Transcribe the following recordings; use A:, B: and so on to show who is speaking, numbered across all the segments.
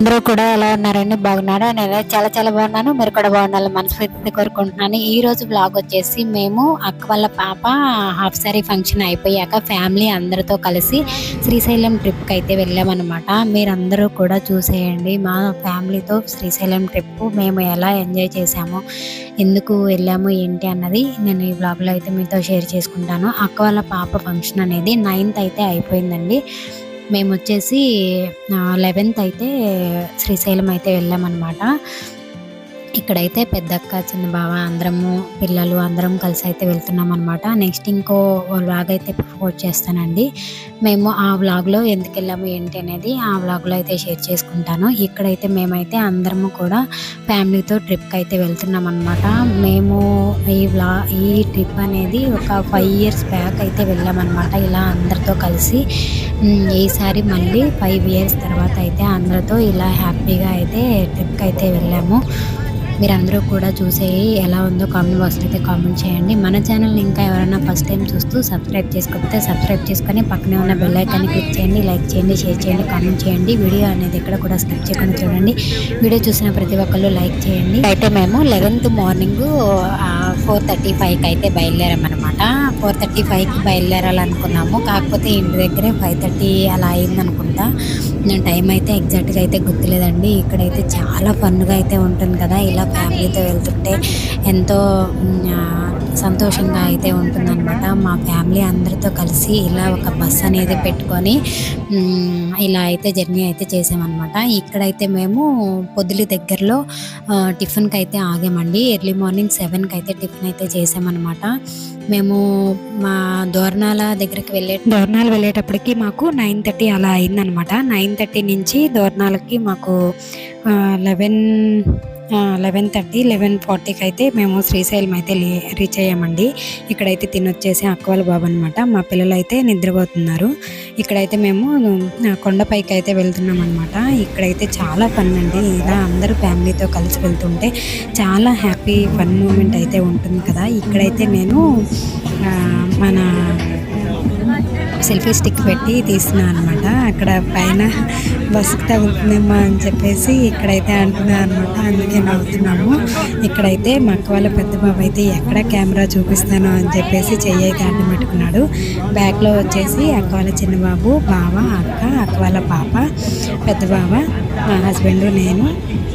A: అందరూ కూడా ఎలా ఉన్నారండి? బాగున్నారా? నేను చాలా చాలా బాగున్నాను. మీరు కూడా బాగున్నారు మనస్ఫూర్తి కోరుకుంటున్నాను. ఈ రోజు బ్లాగ్ వచ్చేసి మేము అక్క వాళ్ళ పాప హాఫ్ సారీ ఫంక్షన్ అయిపోయాక ఫ్యామిలీ అందరితో కలిసి శ్రీశైలం ట్రిప్కి అయితే వెళ్ళామన్నమాట. మీరందరూ కూడా చూసేయండి. మా ఫ్యామిలీతో శ్రీశైలం ట్రిప్ మేము ఎలా ఎంజాయ్ చేసాము ఎందుకు వెళ్ళాము ఏంటి అన్నది నేను ఈ బ్లాగ్లో అయితే మీతో షేర్ చేసుకుంటాను. అక్క వాళ్ళ పాప ఫంక్షన్ అనేది నైన్త్ అయితే అయిపోయిందండి. మేము వచ్చేసి లెవెన్త్ అయితే శ్రీశైలం అయితే వెళ్ళామన్నమాట. ఇక్కడైతే పెద్దక్క చిన్న బావ అందరము పిల్లలు అందరం కలిసి అయితే వెళ్తున్నాం అనమాట నెక్స్ట్ ఇంకో వ్లాగ్ అయితే పోస్ట్ చేస్తానండి. మేము ఆ వ్లాగ్లో ఎందుకు వెళ్ళాము ఏంటి అనేది ఆ వ్లాగ్లో అయితే షేర్ చేసుకుంటాను. ఇక్కడైతే మేమైతే అందరము కూడా ఫ్యామిలీతో ట్రిప్కి అయితే వెళ్తున్నాం అనమాట మేము ఈ వ్లా ఈ ట్రిప్ అనేది ఒక ఫైవ్ ఇయర్స్ బ్యాక్ అయితే వెళ్ళామన్నమాట. ఇలా అందరితో కలిసి ఈసారి మళ్ళీ ఫైవ్ ఇయర్స్ తర్వాత అయితే అందరితో ఇలా హ్యాపీగా అయితే ట్రిప్కి అయితే వెళ్ళాము. మీరందరూ కూడా చూసేయి ఎలా ఉందో కామెంట్ బాక్స్లో అయితే కామెంట్ చేయండి. మన ఛానల్ని ఇంకా ఎవరైనా ఫస్ట్ టైం చూస్తూ సబ్స్క్రైబ్ చేసుకోకపోతే సబ్స్క్రైబ్ చేసుకొని పక్కనే ఉన్న బెల్ ఐకాన్ని క్లిక్ చేయండి లైక్ చేయండి షేర్ చేయండి కామెంట్ చేయండి. వీడియో అనేది ఎక్కడ కూడా స్కిప్ చేయకుండా చూడండి. వీడియో చూసిన ప్రతి ఒక్కళ్ళు లైక్ చేయండి. అయితే మేము లెవెన్త్ మార్నింగ్ ఫోర్ థర్టీ ఫైవ్కి అయితే బయలుదేరామన్నమాట. ఫోర్ థర్టీ ఫైవ్కి బయలుదేరాలనుకున్నాము. కాకపోతే ఇంటి దగ్గరే ఫైవ్ థర్టీ అలా అయిందనుకుంటా. నేను టైం అయితే ఎగ్జాక్ట్గా అయితే గుర్తులేదండి. ఇక్కడైతే చాలా ఫన్గా అయితే ఉంటుంది కదా ఇలా ఫ్యామిలీతో వెళ్తుంటే ఎంతో సంతోషంగా అయితే ఉంటుందన్నమాట. మా ఫ్యామిలీ అందరితో కలిసి ఇలా ఒక బస్ అనేది పెట్టుకొని ఇలా అయితే జర్నీ అయితే చేసామన్నమాట. ఇక్కడైతే మేము పొద్దులి దగ్గరలో టిఫిన్కి అయితే ఆగామండి. ఎర్లీ మార్నింగ్ సెవెన్కి అయితే టిఫిన్ అయితే చేసామన్నమాట. మేము మా దోర్నాల దగ్గరికి వెళ్ళే దోర్నాలు వెళ్ళేటప్పటికి మాకు నైన్ థర్టీ అలా అయిందనమాట నైన్ థర్టీ నుంచి దోర్నాలకి మాకు లెవెన్ లెవెన్ థర్టీ లెవెన్ ఫార్టీకి అయితే మేము శ్రీశైలం అయితే రీచ్ అయ్యామండి. ఇక్కడైతే తినొచ్చేసి అక్కవాళ్ళ బాబు అనమాట మా పిల్లలు అయితే నిద్రపోతున్నారు. ఇక్కడైతే మేము కొండపైకి అయితే వెళ్తున్నాం అనమాట ఇక్కడైతే చాలా ఫన్ అండి. ఇలా అందరూ ఫ్యామిలీతో కలిసి వెళ్తుంటే చాలా హ్యాపీ ఫన్ మూమెంట్ అయితే ఉంటుంది కదా. ఇక్కడైతే నేను మన సెల్ఫీ స్టిక్ పెట్టి తీస్తున్నాను అనమాట అక్కడ పైన బస్సుకి తగులుతుందేమో అని చెప్పేసి ఇక్కడైతే అంటున్నాను అనమాట అందుకే నవ్వుతున్నాము. ఇక్కడైతే మా అక్క వాళ్ళ పెద్ద బాబు అయితే ఎక్కడ కెమెరా చూపిస్తాను అని చెప్పేసి చెయ్యి అయితే అడ్డం పెట్టుకున్నాడు. బ్యాక్లో వచ్చేసి అక్క వాళ్ళ చిన్న బాబు బావ అక్క అక్క వాళ్ళ పాప పెద్ద బావ మా హస్బెండ్ నేను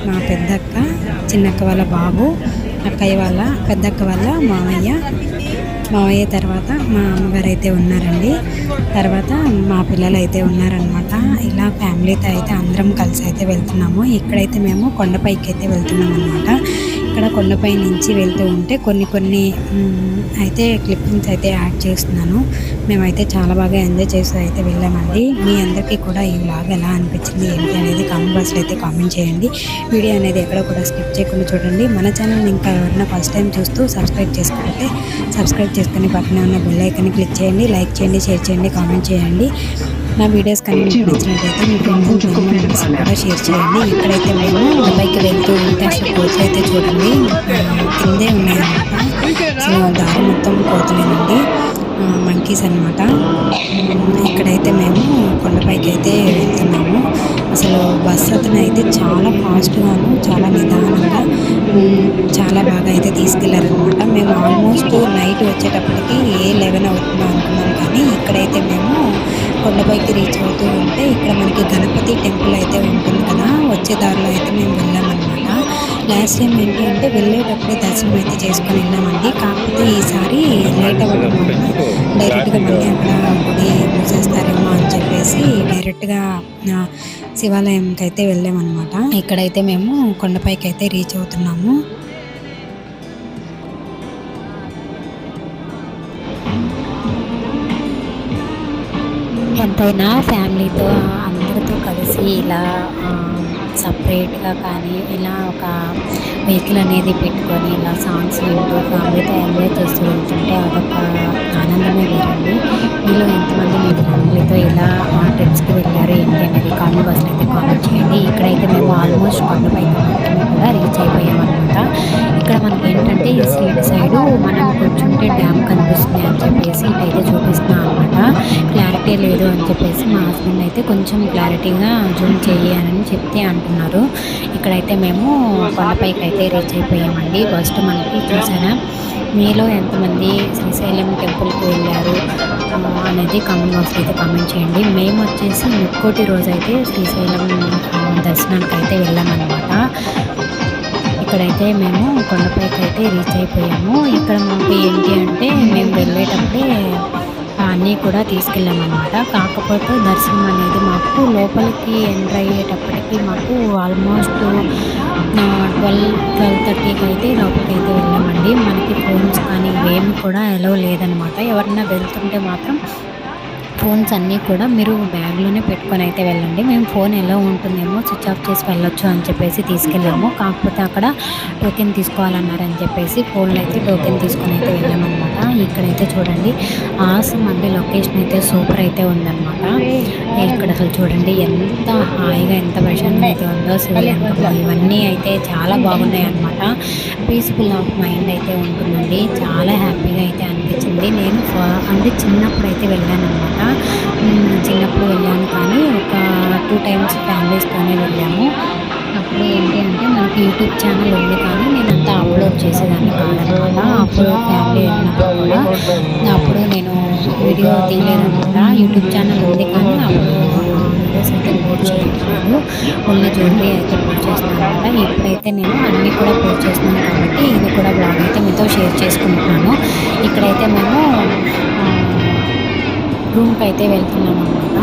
A: మా పెద్దక్క చిన్నక్క వాళ్ళ బాబు అక్కయ్య వాళ్ళ పెద్దక్క వాళ్ళ మామయ్య మావయ్య తర్వాత మా అమ్మగారు అయితే ఉన్నారండి. తర్వాత మా పిల్లలు అయితే ఉన్నారనమాట ఇలా ఫ్యామిలీతో అయితే అందరం కలిసి అయితే వెళ్తున్నాము. ఇక్కడైతే మేము కొండపైకి అయితే వెళ్తున్నాం అనమాట అక్కడ కొండపై నుంచి వెళ్తూ ఉంటే కొన్ని కొన్ని అయితే క్లిప్పింగ్స్ అయితే యాడ్ చేస్తున్నాను. మేమైతే చాలా బాగా ఎంజాయ్ చేస్తూ అయితే వెళ్ళామండి. మీ అందరికీ కూడా ఈ వ్లాగ్ ఎలా అనిపించింది ఏంటి అనేది కామెంట్ బాక్స్లో అయితే కామెంట్ చేయండి. వీడియో అనేది ఎక్కడ కూడా స్కిప్ చేయకుండా చూడండి. మన ఛానల్ని ఇంకా ఎవరైనా ఫస్ట్ టైం చూస్తూ సబ్స్క్రైబ్ చేసుకుంటే సబ్స్క్రైబ్ చేసుకుని పక్కనే ఉన్న బెల్ క్లిక్ చేయండి. లైక్ చేయండి షేర్ చేయండి కామెంట్ చేయండి. నా వీడియోస్ కానీ మీకు నచ్చినట్టయితే మీ ఫ్రెండ్స్ కూడా షేర్ చేయండి. ఇక్కడైతే మేము పైకి వెళ్తూ ఉంటే అసలు కోతులు అయితే చూడండి. కిందే ఉన్నాయన్నమాట అసలు దారి మొత్తం కోతులేనండి. మంకీస్ అనమాట ఇక్కడైతే మేము కొండపైకి అయితే వెళ్తున్నాము. అసలు బస్ అతను అయితే చాలా ఫాస్ట్గాను చాలా నిదానంగా చాలా బాగా అయితే తీసుకెళ్ళారనమాట మేము ఆల్మోస్ట్ నైట్ వచ్చేటప్పటికి ఏ లెవెన్ అవుతుందో అనుకున్నాం కానీ ఇక్కడైతే మేము కొండపైకి రీచ్ అవుతూ ఉంటే ఇక్కడ మనకి గణపతి టెంపుల్ అయితే ఉంటుంది కదా. వచ్చే దారిలో అయితే మేము వెళ్ళామన్నమాట. లాస్ట్ టైం ఏంటి అంటే వెళ్ళేటప్పుడే దర్శనం అయితే చేసుకొని వెళ్ళామండి. కాకపోతే ఈసారి లేట్ అవ్వడం వల్ల డైరెక్ట్గా మళ్ళీ అక్కడ గుడి మూసేస్తారేమో అని చెప్పేసి డైరెక్ట్గా శివాలయంకి అయితే వెళ్ళామన్నమాట. ఇక్కడైతే మేము కొండపైకి అయితే రీచ్ అవుతున్నాము. ఎప్పుడైనా ఫ్యామిలీతో అందరితో కలిసి ఇలా సపరేట్గా కానీ ఇలా ఒక వెహికల్ అనేది పెట్టుకొని ఇలా సాంగ్స్ వింటూ ఫ్యామిలీతో ఎంజాయ్ చేస్తూ వెళ్తుంటే అదొక ఆనందమే వేరండి. మీలో ఎంతమంది మీ ఫ్యామిలీతో ఇలా ట్రిప్స్కి వెళ్ళారు? ఏంటి అనేది కామెంట్ బాక్స్లో అయితే కామెంట్ చేయండి. ఇక్కడైతే మేము ఆల్మోస్ట్ కొండపైకి మాత్రమే కూడా రీచ్ అయిపోయాం అనమాట ఇక్కడ మనకి ఏంటంటే ఈ సైడ్ మనం కూర్చుంటే డ్యామ్ కనిపిస్తుంది అని చెప్పేసి మా హస్బెండ్ అయితే కొంచెం క్లారిటీగా జూమ్ చేయాలని చెప్తే అంటున్నారు. ఇక్కడైతే మేము కొండపైకి అయితే రీచ్ అయిపోయామండి. ఫస్ట్ మనకి చూసారా? మీలో ఎంతమంది శ్రీశైలం టెంపుల్కి వెళ్ళారు? అనేది కామెంట్ బాక్స్లో అయితే కామెంట్ చేయండి. మేము వచ్చేసి ముక్కోటి రోజు అయితే శ్రీశైలం దర్శనానికి అయితే వెళ్ళామన్నమాట. ఇక్కడైతే మేము కొండపైకి అయితే రీచ్ అయిపోయాము. ఇక్కడ మాకు ఏంటి అంటే మేము వెళ్ళేటప్పుడే అన్నీ కూడా తీసుకెళ్ళామన్నమాట. కాకపోతే దర్శనం అనేది మాకు లోపలికి ఎంటర్ అయ్యేటప్పటికి మాకు ఆల్మోస్ట్ ట్వెల్వ్ ట్వెల్వ్ థర్టీకి అయితే లోపలికి అయితే వెళ్ళామండి. మనకి ఫోన్స్ కానీ ఇవేమి కూడా ఎలవ్ లేదనమాట ఎవరన్నా వెళ్తుంటే మాత్రం ఫోన్స్ అన్నీ కూడా మీరు బ్యాగ్లోనే పెట్టుకొని అయితే వెళ్ళండి. మేము ఫోన్ ఎలా ఉంటుందేమో స్విచ్ ఆఫ్ చేసి వెళ్ళొచ్చు అని చెప్పేసి తీసుకెళ్ళాము. కాకపోతే అక్కడ టోకెన్ తీసుకోవాలన్నారని చెప్పేసి ఫోన్లో అయితే టోకెన్ తీసుకొని అయితే వెళ్ళామన్నమాట. ఇక్కడైతే చూడండి ఆసమ్ అండి లొకేషన్ అయితే సూపర్ అయితే ఉందన్నమాట. ఇక్కడ అసలు చూడండి ఎంత హాయిగా ఎంత ప్రశాంతంగా అయితే ఉందో శివలింగం ఇవన్నీ అయితే చాలా బాగున్నాయి అన్నమాట పీస్ఫుల్ ఆఫ్ మైండ్ అయితే ఉంటుందండి. చాలా హ్యాపీగా అయితే అనిపించింది. నేను ఫ- అంటే చిన్నప్పుడు అయితే వెళ్ళాను అనమాట చిన్నప్పుడు వెళ్ళాను కానీ ఒక టూ టైమ్స్ ఫ్యామిలీస్తోనే వెళ్ళాము. అప్పుడు ఏంటి అంటే మనకి యూట్యూబ్ ఛానల్ ఉంది కానీ నేను అంతా అప్లోడ్ చేసేదాన్ని కాదనమాట. అప్పుడు ఫ్యామిలీ వెళ్ళినప్పుడు కూడా. అప్పుడు నేను వీడియో తీయలేదనమాట యూట్యూబ్ ఛానల్ ఉంది కానీ అప్పుడు వీడియోస్ అయితే పోస్ట్ చేయట్లేదు. ఓన్లీ జ్యువెలరీ అయితే పోస్ట్ చేస్తున్నాను అనమాట. ఇప్పుడైతే నేను అన్నీ కూడా పోస్ట్ చేస్తున్నాను కాబట్టి ఇది కూడా బ్లాగ్ అయితే మీతో షేర్ చేసుకుంటున్నాను. ఇక్కడైతే మేము రూమ్కి అయితే వెళ్తున్నాం అనమాట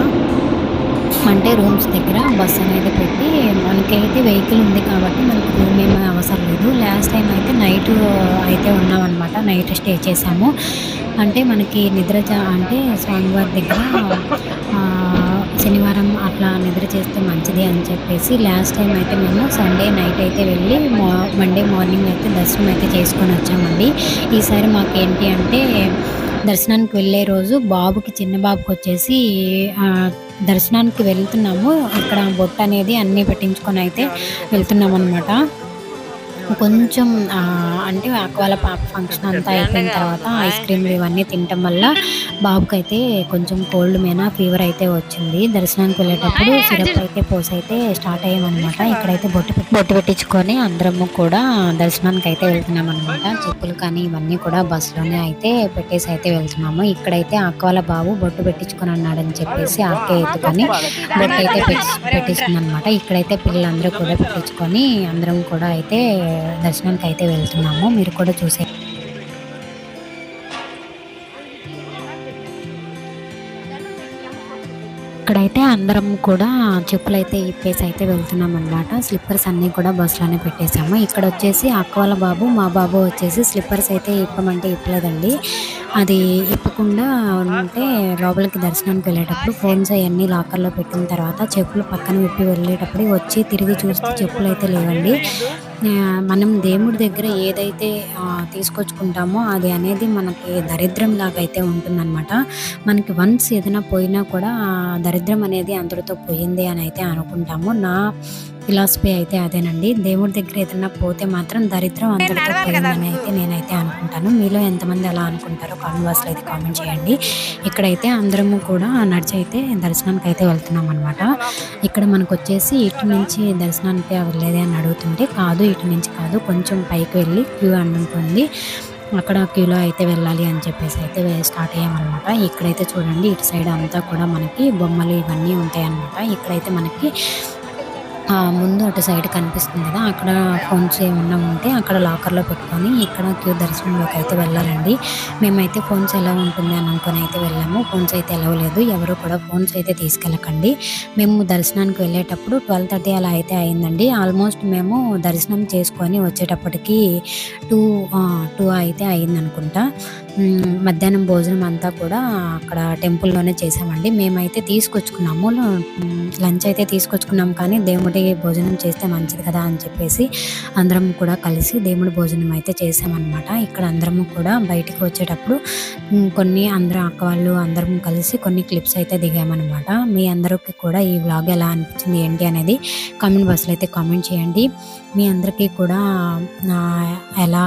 A: అంటే రూమ్స్ దగ్గర బస్ అనేది పెట్టి మనకైతే వెహికల్ ఉంది కాబట్టి మనకు రూమ్ ఏమీ అవసరం లేదు. లాస్ట్ టైం అయితే నైట్ అయితే ఉన్నామన్నమాట నైట్ స్టే చేసాము. అంటే మనకి నిద్ర చ- అంటే స్వామివారి దగ్గర శనివారం అట్లా నిద్ర చేస్తే మంచిది అని చెప్పేసి లాస్ట్ టైం అయితే మేము సండే నైట్ అయితే వెళ్ళి మండే మార్నింగ్ అయితే దర్శనం అయితే చేసుకొని వచ్చామండి. ఈసారి మాకేంటి అంటే దర్శనానికి వెళ్ళే రోజు బాబుకి చిన్న బాబుకి వచ్చేసి దర్శనానికి వెళ్తున్నాము. అక్కడ బొట్టు అనేది అన్నీ పెట్టించుకొని అయితే వెళ్తున్నాం అనమాట కొంచెం అంటే వాళ్ళ పాప ఫంక్షన్ అంతా అయిపోయిన తర్వాత ఐస్ క్రీమ్లు ఇవన్నీ తినటం వల్ల బాబుకి అయితే కొంచెం కోల్డ్ మీద ఫీవర్ అయితే వచ్చింది. దర్శనానికి వెళ్ళేటప్పుడు సిరప్ అయితే పోసి అయితే స్టార్ట్ అయ్యామన్నమాట. ఇక్కడైతే బొట్టు పెట్టి- బొట్టు పెట్టించుకొని అందరము కూడా దర్శనానికి అయితే వెళ్తున్నాం అనమాట చెప్పులు కానీ ఇవన్నీ కూడా బస్సులోనే అయితే పెట్టేసి అయితే వెళ్తున్నాము. ఇక్కడైతే అక్క వాళ్ళ బాబు బొట్టు పెట్టించుకొని అన్నాడని చెప్పేసి అక్క ఎత్తుకొని బొట్టు అయితే పెట్టిస్తుంది అనమాట ఇక్కడైతే పిల్లలందరూ కూడా పెట్టించుకొని అందరం కూడా అయితే దర్శనానికి అయితే వెళ్తున్నాము. మీరు కూడా చూసే ఇక్కడైతే అందరం కూడా చెప్పులు అయితే ఇప్పేసి అయితే వెళ్తున్నాం అనమాట స్లిప్పర్స్ అన్నీ కూడా బస్సులోనే పెట్టేశాము. ఇక్కడ వచ్చేసి అక్క బాబు మా బాబు వచ్చేసి స్లిప్పర్స్ అయితే ఇప్పమంటే ఇప్పలేదండి. అది ఇప్పకుండా ఉంటే లోపలికి దర్శనానికి వెళ్ళేటప్పుడు ఫోన్స్ అవన్నీ లాకర్లో పెట్టిన తర్వాత చెప్పులు పక్కన విప్పి వెళ్ళేటప్పుడు వచ్చి తిరిగి చూస్తే చెప్పులు అయితే లేవండి. మనం దేవుడి దగ్గర ఏదైతే తీసుకొచ్చుకుంటామో అది అనేది మనకి దరిద్రం లాగా అయితే ఉంటుందన్నమాట. మనకి వన్స్ ఏదైనా పోయినా కూడా దరిద్రం అనేది అందరితో పోయింది అని అయితే అనుకుంటాము. నా ఫిలాసఫీ అయితే అదేనండి. దేవుడి దగ్గర ఏదైనా పోతే మాత్రం దరిద్రం పోయిందని అయితే నేనైతే అనుకుంటాను. మీలో ఎంతమంది అలా అనుకుంటారో కామెంట్ బాక్స్లో అయితే కామెంట్ చేయండి. ఇక్కడైతే అందరము కూడా నడిచి అయితే దర్శనానికి అయితే వెళ్తున్నాం అనమాట ఇక్కడ మనకు వచ్చేసి ఇటు నుంచి దర్శనానికి వెళ్ళేది అని అడుగుతుంటే కాదు ఇటు నుంచి కాదు కొంచెం పైకి వెళ్ళి క్యూ అని ఉంటుంది. అక్కడ క్యూలో అయితే వెళ్ళాలి అని చెప్పేసి అయితే స్టార్ట్ అయ్యామన్నమాట. ఇక్కడైతే చూడండి ఇటు సైడ్ అంతా కూడా మనకి బొమ్మలు ఇవన్నీ ఉంటాయి అన్నమాట ఇక్కడైతే మనకి ముందు అటు సైడ్ కనిపిస్తుంది కదా అక్కడ ఫోన్స్ ఏమన్నా ఉంటే అక్కడ లాకర్లో పెట్టుకొని ఇక్కడ క్యూ దర్శనంలోకి అయితే వెళ్ళాలండి. మేమైతే ఫోన్స్ ఎలా ఉంటుంది అని అనుకుని అయితే వెళ్ళాము. ఫోన్స్ అయితే ఎలా లేదు. ఎవరు కూడా ఫోన్స్ అయితే తీసుకెళ్ళకండి. మేము దర్శనానికి వెళ్ళేటప్పుడు ట్వెల్వ్ థర్టీ అలా అయితే అయిందండి. ఆల్మోస్ట్ మేము దర్శనం చేసుకొని వచ్చేటప్పటికి టూ టూ అయితే అయిందనుకుంటా. మధ్యాహ్నం భోజనం అంతా కూడా అక్కడ టెంపుల్లోనే చేసామండి. మేమైతే తీసుకొచ్చుకున్నాము. లంచ్ అయితే తీసుకొచ్చుకున్నాం కానీ దేవుడి భోజనం చేస్తే మంచిది కదా అని చెప్పేసి అందరం కూడా కలిసి దేవుడి భోజనం అయితే చేసామన్నమాట. ఇక్కడ అందరము కూడా బయటికి వచ్చేటప్పుడు కొన్ని అందరం అక్క వాళ్ళు అందరం కలిసి కొన్ని క్లిప్స్ అయితే దిగామన్నమాట. మీ అందరికీ కూడా ఈ వ్లాగ్ ఎలా అనిపించింది ఏంటి అనేది కామెంట్ బాక్స్లో అయితే కామెంట్ చేయండి. మీ అందరికీ కూడా ఎలా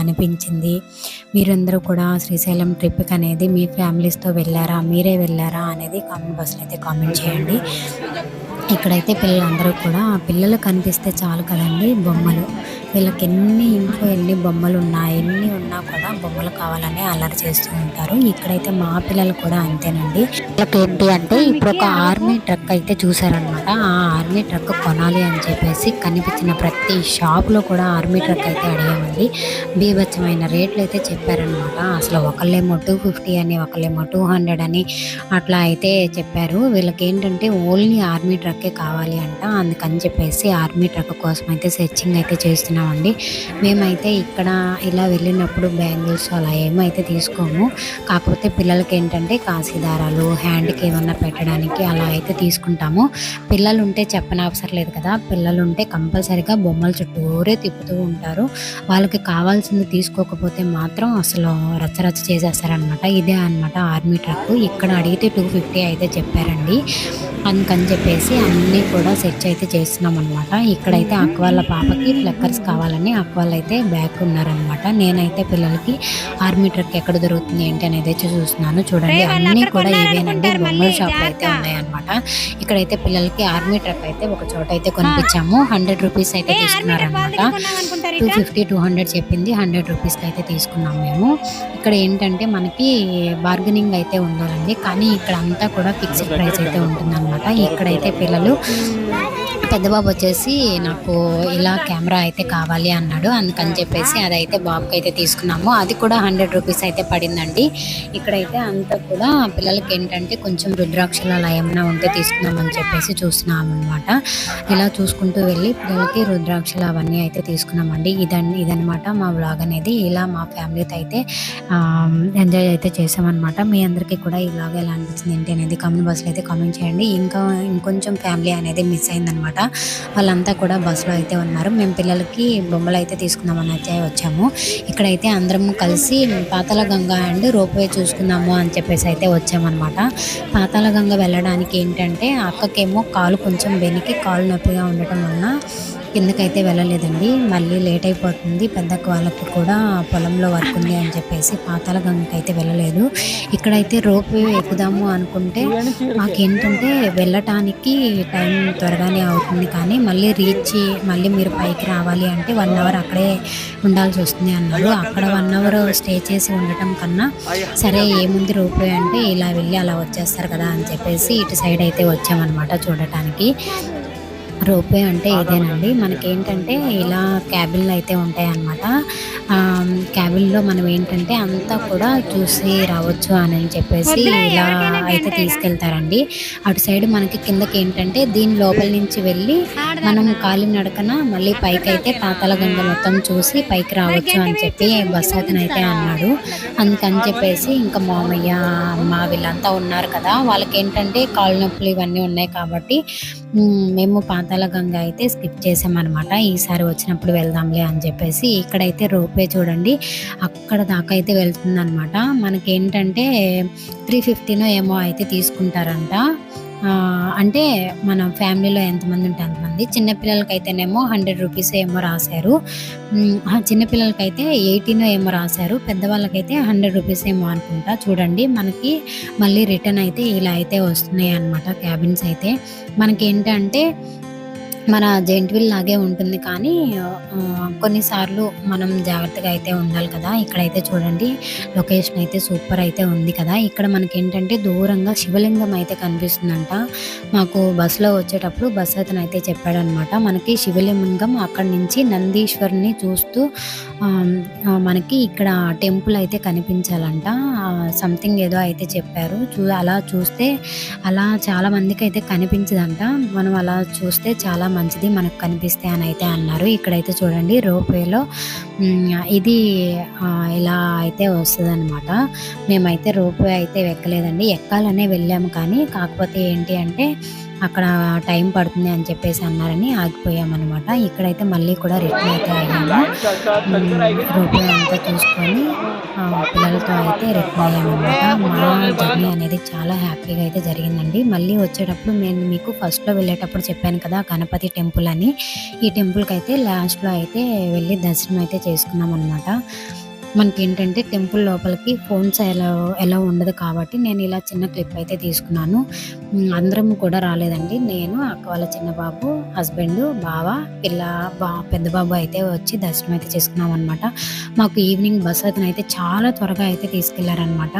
A: అనిపించింది? మీరందరూ కూడా శ్రీశైలం ట్రిప్కి అనేది మీ ఫ్యామిలీస్తో వెళ్ళారా? మీరే వెళ్ళారా? అనేది కామెంట్ బాక్స్లో అయితే కామెంట్ చేయండి. ఇక్కడైతే పిల్లలందరూ కూడా పిల్లలు కనిపిస్తే చాలు కదండి బొమ్మలు. వీళ్ళకి ఎన్ని ఇంట్లో ఎన్ని బొమ్మలు ఉన్నా ఎన్ని ఉన్నా కూడా బొమ్మలు కావాలని అల్లరి చేస్తూ ఉంటారు. ఇక్కడైతే మా పిల్లలు కూడా అంతేనండి. వీళ్ళకి ఏంటి అంటే ఇప్పుడు ఒక ఆర్మీ ట్రక్ అయితే చూసారనమాట ఆ ఆర్మీ ట్రక్ కొనాలి అని చెప్పేసి కనిపించిన ప్రతి షాప్లో కూడా ఆర్మీ ట్రక్ అయితే అడిగామండి. బీభత్సమైన రేట్లు అయితే చెప్పారనమాట అసలు ఒకళ్ళేమో టూ ఫిఫ్టీ అని ఒకళ్ళేమో టూ హండ్రెడ్ అని అట్లా అయితే చెప్పారు. వీళ్ళకి ఏంటంటే ఓన్లీ ఆర్మీ ట్రక్కే కావాలి అంట. అందుకని చెప్పేసి ఆర్మీ ట్రక్ కోసం అయితే సెర్చింగ్ అయితే చేస్తున్నామండి. మేమైతే ఇక్కడ ఇలా వెళ్ళినప్పుడు బ్యాంగిల్స్ అలా ఏమైతే తీసుకోము. కాకపోతే పిల్లలకి ఏంటంటే కాశీదారాలు హ్యాండ్కి ఏమన్నా పెట్టడానికి అలా అయితే తీసుకుంటాము. పిల్లలు ఉంటే చెప్పనవసరం లేదు కదా. పిల్లలు ఉంటే కంపల్సరిగా బొమ్మల చుట్టూరే తిప్పుతూ ఉంటారు. వాళ్ళకి కావాల్సింది తీసుకోకపోతే మాత్రం అసలు రచ్చరచ్చ చేసేస్తారనమాట ఇదే అన్నమాట ఆర్మీ ట్రక్. ఇక్కడ అడిగితే టూ ఫిఫ్టీ అయితే చెప్పారండి. అందుకని చెప్పేసి అన్నీ కూడా సెర్చ్ అయితే చేస్తున్నాం అనమాట ఇక్కడైతే అక్క వాళ్ళ పాపకి ఫ్లక్కర్స్ కావాలని అక్క వాళ్ళు అయితే బ్యాగ్ ఉన్నారనమాట నేనైతే పిల్లలకి ఆర్మీ ట్రక్ ఎక్కడ దొరుకుతుంది ఏంటి అనేది అయితే చూస్తున్నాను. చూడండి అన్నీ కూడా ఇవేనండి. బొమ్మల షాప్లు అయితే ఉన్నాయన్నమాట. ఇక్కడైతే పిల్లలకి ఆర్మీ ట్రక్ అయితే ఒక చోట అయితే కొనిపించాము. హండ్రెడ్ రూపీస్ అయితే తీసుకున్నారనమాట టూ ఫిఫ్టీ టూ హండ్రెడ్ చెప్పింది. హండ్రెడ్ రూపీస్కి అయితే తీసుకున్నాం మేము. ఇక్కడ ఏంటంటే మనకి బార్గెనింగ్ అయితే ఉండాలండి. కానీ ఇక్కడ అంతా కూడా ఫిక్స్డ్ ప్రైస్ అయితే ఉంటుందన్నమాట. ఇక్కడైతే పిల్లలు పెద్ద బాబు వచ్చేసి నాకు ఇలా కెమెరా అయితే కావాలి అన్నాడు. అందుకని చెప్పేసి అదైతే బాబుకి అయితే తీసుకున్నాము. అది కూడా హండ్రెడ్ రూపీస్ అయితే పడిందండి. ఇక్కడైతే అంతా కూడా పిల్లలకి ఏంటంటే కొంచెం రుద్రాక్షలు అలా ఏమైనా ఉంటే తీసుకుందామని చెప్పేసి చూస్తున్నాం అనమాట ఇలా చూసుకుంటూ వెళ్ళి పిల్లలకి రుద్రాక్షలు అవన్నీ అయితే తీసుకున్నామండి. ఇదన్ ఇదనమాట మా బ్లాగ్ అనేది. ఇలా మా ఫ్యామిలీతో అయితే ఎంజాయ్ అయితే చేసామన్నమాట. మీ అందరికీ కూడా ఈ బ్లాగ్ ఎలా అనిపించింది ఏంటి అనేది కామెంట్ బాక్స్లో అయితే కామెంట్ చేయండి. ఇంకా ఇంకొంచెం ఫ్యామిలీ అనేది మిస్ అయిందనమాట వాళ్ళంతా కూడా బస్సులో అయితే ఉన్నారు. మేము పిల్లలకి బొమ్మలు అయితే తీసుకుందామని అయితే వచ్చాము. ఇక్కడైతే అందరం కలిసి పాతాల అండ్ రోప్వే చూసుకుందాము అని చెప్పేసి అయితే వచ్చామన్నమాట. పాతాల గంగ వెళ్ళడానికి ఏంటంటే అక్కకేమో కాలు కొంచెం వెనికి కాలు నొప్పిగా ఉండటం వలన కిందకైతే వెళ్ళలేదండి మళ్ళీ లేట్ అయిపోతుంది పెద్ద వాళ్ళకి కూడా పొలంలో వర్క్ ఉంది అని చెప్పేసి పాతాల గంగకి అయితే వెళ్ళలేదు. ఇక్కడైతే రోప్ ఎక్కుదాము అనుకుంటే మాకేంటంటే వెళ్ళటానికి టైం త్వరగానే అవుతుంది కానీ మళ్ళీ రీచ్ మళ్ళీ మీరు పైకి రావాలి అంటే వన్ అవర్ అక్కడే ఉండాల్సి వస్తుంది అన్నారు. అక్కడ వన్ అవర్ స్టే చేసి ఉండటం కన్నా సరే ఏముంది రోప్వే అంటే ఇలా వెళ్ళి అలా వచ్చేస్తారు కదా అని చెప్పేసి ఇటు సైడ్ అయితే వచ్చామన్నమాట చూడటానికి. రోప్వే అంటే ఇదేనండి. మనకి ఏంటంటే ఇలా క్యాబిన్లు అయితే ఉంటాయి అన్నమాట క్యాబిన్లో మనం ఏంటంటే అంతా కూడా చూసి రావచ్చు అని చెప్పేసి ఇలా అయితే తీసుకెళ్తారండి. అటు సైడ్ మనకి కిందకి ఏంటంటే దీని లోపల నుంచి వెళ్ళి మనం కాలి నడకన మళ్ళీ పైకి అయితే పాతాల గంగ మొత్తం చూసి పైకి రావచ్చు అని చెప్పి బస్ అతను అయితే అన్నాడు. అందుకని చెప్పేసి ఇంకా మామయ్య అమ్మ వీళ్ళంతా ఉన్నారు కదా. వాళ్ళకి ఏంటంటే కాళ్ళు నొప్పులు ఇవన్నీ ఉన్నాయి కాబట్టి మేము పాతాల గంగ అయితే స్కిప్ చేసామన్నమాట. ఈసారి వచ్చినప్పుడు వెళ్దాంలే అని చెప్పేసి ఇక్కడైతే రోప్వే చూడండి అక్కడ దాకా అయితే వెళ్తుందనమాట మనకేంటంటే మనకి ఏంటంటే త్రీ ఫిఫ్టీనో ఏమో అయితే తీసుకుంటారంట. అంటే మన ఫ్యామిలీలో ఎంతమంది ఉంటే అంతమంది. చిన్నపిల్లలకైతేనేమో హండ్రెడ్ రూపీస్ ఏమో రాశారు. చిన్నపిల్లలకైతే ఎయిటీన్ ఏమో రాశారు. పెద్దవాళ్ళకైతే హండ్రెడ్ రూపీస్ ఏమో అనుకుంటా. చూడండి మనకి మళ్ళీ రిటర్న్ అయితే ఇలా అయితే వస్తున్నాయి అన్నమాట క్యాబిన్స్ అయితే. మనకి ఏంటంటే మన జెయింట్ వీల్ లాగే ఉంటుంది కానీ కొన్నిసార్లు మనం జాగ్రత్తగా అయితే ఉండాలి కదా. ఇక్కడైతే చూడండి లొకేషన్ అయితే సూపర్ అయితే ఉంది కదా. ఇక్కడ మనకి ఏంటంటే దూరంగా శివలింగం అయితే కనిపిస్తుందంట. మాకు బస్సులో వచ్చేటప్పుడు బస్ అతను అయితే చెప్పాడనమాట. మనకి శివలింగం అక్కడి నుంచి నందీశ్వరుని చూస్తూ మనకి ఇక్కడ టెంపుల్ అయితే కనిపించాలంట. సంథింగ్ ఏదో అయితే చెప్పారు. చూ అలా చూస్తే అలా చాలా మందికి అయితే కనిపించదంట. మనం అలా చూస్తే చాలా మంచిది మనకు కనిపిస్తే అని అయితే అన్నారు. ఇక్కడైతే చూడండి రోప్వేలో ఇది ఇలా అయితే వస్తుంది అనమాట మేమైతే రోప్వే అయితే ఎక్కలేదండి ఎక్కాలనే వెళ్ళాము కానీ కాకపోతే ఏంటి అంటే అక్కడ టైం పడుతుంది అని చెప్పేసి అన్నారని ఆగిపోయామన్నమాట. ఇక్కడైతే మళ్ళీ కూడా రిటర్న్ అయితే అయ్యాము. రోప్వే అంతా చూసుకొని పిల్లలతో అయితే రిటర్న్ అయ్యామన్నమాట. మా జర్నీ అనేది చాలా హ్యాపీగా అయితే జరిగిందండి. మళ్ళీ వచ్చేటప్పుడు నేను మీకు ఫస్ట్లో వెళ్ళేటప్పుడు చెప్పాను కదా గణపతి టెంపుల్ అని. ఈ టెంపుల్కి అయితే లాస్ట్లో అయితే వెళ్ళి దర్శనం అయితే చేసుకున్నాం అనమాట మనకి ఏంటంటే టెంపుల్ లోపలికి ఫోన్స్ ఎలా ఎలా ఉండదు కాబట్టి నేను ఇలా చిన్న క్లిప్ అయితే తీసుకున్నాను. అందరం కూడా రాలేదండి. నేను అక్క వాళ్ళ చిన్న బాబు హస్బెండ్ బావ పిల్ల బా పెద్ద బాబు అయితే వచ్చి దర్శనం అయితే చేసుకున్నాం అనమాట మాకు ఈవినింగ్ బస్ అతను అయితే చాలా త్వరగా అయితే తీసుకెళ్ళారనమాట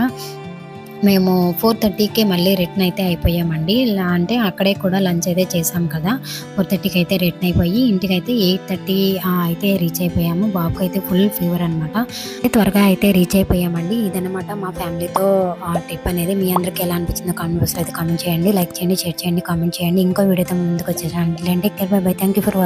A: మేము ఫోర్ థర్టీకే మళ్ళీ రిటర్న్ అయితే అయిపోయామండి. ఇలా అంటే అక్కడే కూడా లంచ్ అయితే చేసాం కదా. ఫోర్ థర్టీకి అయితే రిటర్న్ అయిపోయి ఇంటికి అయితే ఎయిట్ థర్టీ అయితే రీచ్ అయిపోయాము. బాబుకి అయితే ఫుల్ ఫీవర్ అనమాట త్వరగా అయితే రీచ్ అయిపోయామండి. ఇదనమాట మా ఫ్యామిలీతో ట్రిప్ అనేది మీ అందరికి ఎలా అనిపించిందో కామెంట్ బాక్స్లో అయితే కామెంట్ చేయండి. లైక్ చేయండి షేర్ చేయండి కామెంట్ చేయండి. ఇంకో వీడియోతో ముందుకు వచ్చేసాను. అంటే bye bye. Thank you for